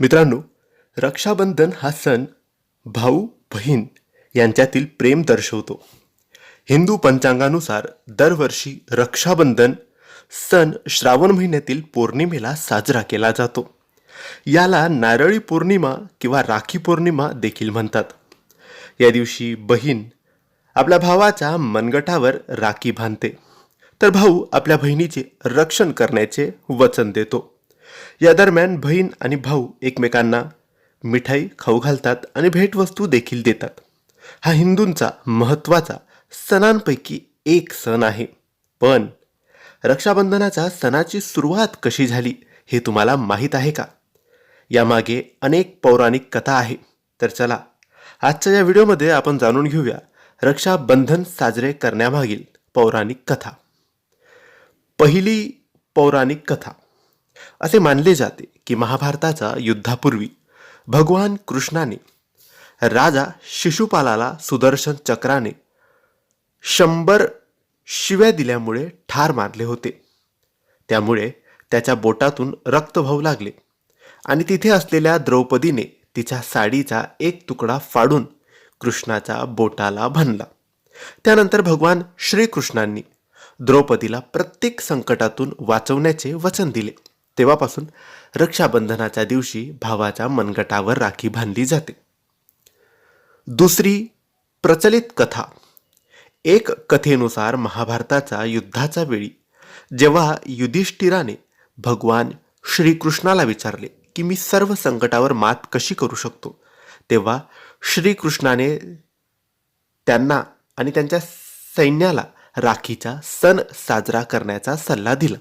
मित्रांनो रक्षाबंधन हा सण भाऊ बहीण यांच्यातील प्रेम दर्शवतो. हिंदू पंचांगानुसार दरवर्षी रक्षाबंधन सण श्रावण महिन्यातील पौर्णिमेला साजरा केला जातो. याला नारळी पौर्णिमा किंवा राखी पौर्णिमा देखील म्हणतात. या दिवशी बहीण आपल्या भावाच्या मनगटावर राखी बांधते. तर भाऊ आपल्या बहिणीचे रक्षण करण्याचे वचन देतो. या दरम्यान बहीण आणि भाऊ एकमेकांना मिठाई खाऊ घालतात आणि भेटवस्तू देखील देतात. हा हिंदूंचा महत्त्वाचा सणांपैकी एक सण आहे. पण रक्षाबंधनाचा सणाची सुरुवात कशी झाली हे तुम्हाला माहीत आहे का? यामागे अनेक पौराणिक कथा आहे. तर चला आजच्या या व्हिडिओमध्ये आपण जाणून घेऊया रक्षाबंधन साजरे करण्यामागील पौराणिक कथा. पहिली पौराणिक कथा. असे मानले जाते की महाभारताच्या युद्धापूर्वी भगवान कृष्णाने राजा शिशुपालाला सुदर्शन चक्राने शंभर शिव्या दिल्यामुळे ठार मारले होते. त्यामुळे त्याच्या बोटातून रक्त वाहू लागले आणि तिथे असलेल्या द्रौपदीने तिच्या साडीचा एक तुकडा फाडून कृष्णाच्या बोटाला भनला. त्यानंतर भगवान श्रीकृष्णांनी द्रौपदीला प्रत्येक संकटातून वाचवण्याचे वचन दिले. तेव्हापासून रक्षाबंधनाच्या दिवशी भावाच्या मनगटावर राखी बांधली जाते. दुसरी प्रचलित कथा. एक कथेनुसार महाभारताचा युद्धाच्या वेळी जेव्हा युधिष्ठिराने भगवान श्रीकृष्णाला विचारले की मी सर्व संकटावर मात कशी करू शकतो? तेव्हा श्रीकृष्णाने त्यांना आणि त्यांच्या सैन्याला राखीचा सण साजरा करण्याचा सल्ला दिला.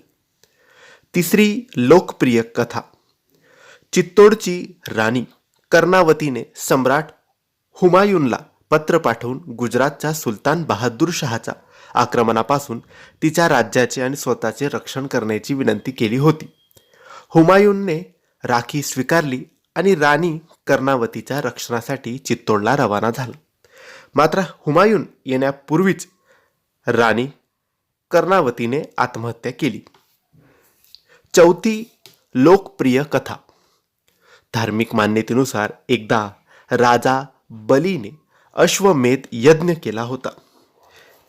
तिसरी लोकप्रिय कथा. चित्तोडची राणी कर्णावतीने सम्राट हुमायूनला पत्र पाठवून गुजरातच्या सुलतान बहादूर शहाचा आक्रमणापासून तिच्या राज्याचे आणि स्वतःचे रक्षण करण्याची विनंती केली होती. हुमायूनने राखी स्वीकारली आणि राणी कर्णावतीच्या रक्षणासाठी चित्तोडला रवाना झाला. मात्र हुमायून येण्यापूर्वीच राणी कर्णावतीने आत्महत्या केली. चौथी लोकप्रिय कथा. धार्मिक मान्यतेनुसार एकदा राजा बलीने अश्वमेध यज्ञ केला होता.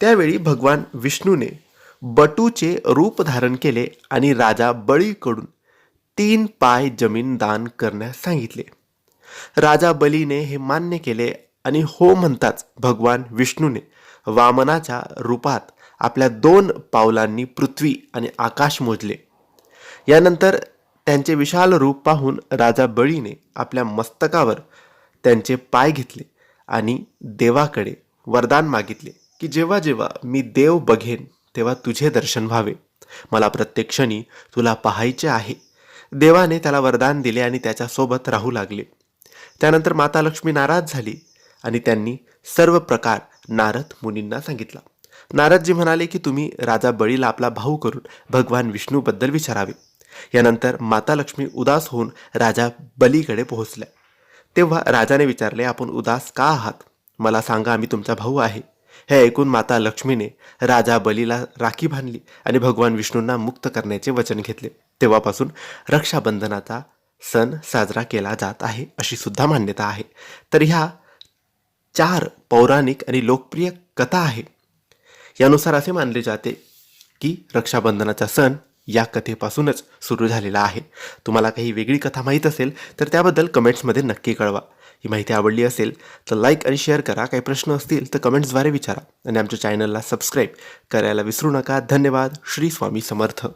त्यावेळी भगवान विष्णूने बटूचे रूप धारण केले आणि राजा बळीकडून तीन पाय जमीन दान करण्यास सांगितले. राजा बलीने हे मान्य केले आणि हो म्हणताच भगवान विष्णूने वामनाच्या रूपात आपल्या दोन पावलांनी पृथ्वी आणि आकाश मोजले. यानंतर त्यांचे विशाल रूप पाहून राजा बळीने आपल्या मस्तकावर त्यांचे पाय घेतले आणि देवाकडे वरदान मागितले की जेव्हा जेव्हा मी देव बघेन तेव्हा तुझे दर्शन व्हावे. मला प्रत्येक क्षणी तुला पाहायचे आहे. देवाने त्याला वरदान दिले आणि त्याच्यासोबत राहू लागले. त्यानंतर माता लक्ष्मी नाराज झाली आणि त्यांनी सर्व प्रकार नारद मुनींना सांगितला. नारदजी म्हणाले की तुम्ही राजा बळीला आपला भाऊ करून भगवान विष्णूबद्दल विचारावे. यानंतर माता लक्ष्मी उदास होऊन राजा बलीकडे पोहोचल्या. तेव्हा राजाने विचारले आपण उदास का आहात? मला सांगा आम्ही तुमचा भाऊ आहे. हे ऐकून माता लक्ष्मीने राजा बलीला राखी बांधली आणि भगवान विष्णूंना मुक्त करण्याचे वचन घेतले. तेव्हापासून रक्षाबंधनाचा सण साजरा केला जात आहे अशी सुद्धा मान्यता आहे. तर ह्या चार पौराणिक आणि लोकप्रिय कथा आहे. यानुसार असे मानले जाते की रक्षाबंधनाचा सण या कथेपासूनच सुरू झालेला आहे. तुम्हाला काही वेगळी कथा माहीत असेल तर त्याबद्दल कमेंट्समध्ये नक्की कळवा. ही माहिती आवडली असेल तर लाईक आणि शेअर करा. काही प्रश्न असतील तर कमेंट्सद्वारे विचारा. आणि आमच्या चॅनलला सबस्क्राईब करायला विसरू नका. धन्यवाद. श्री स्वामी समर्थ.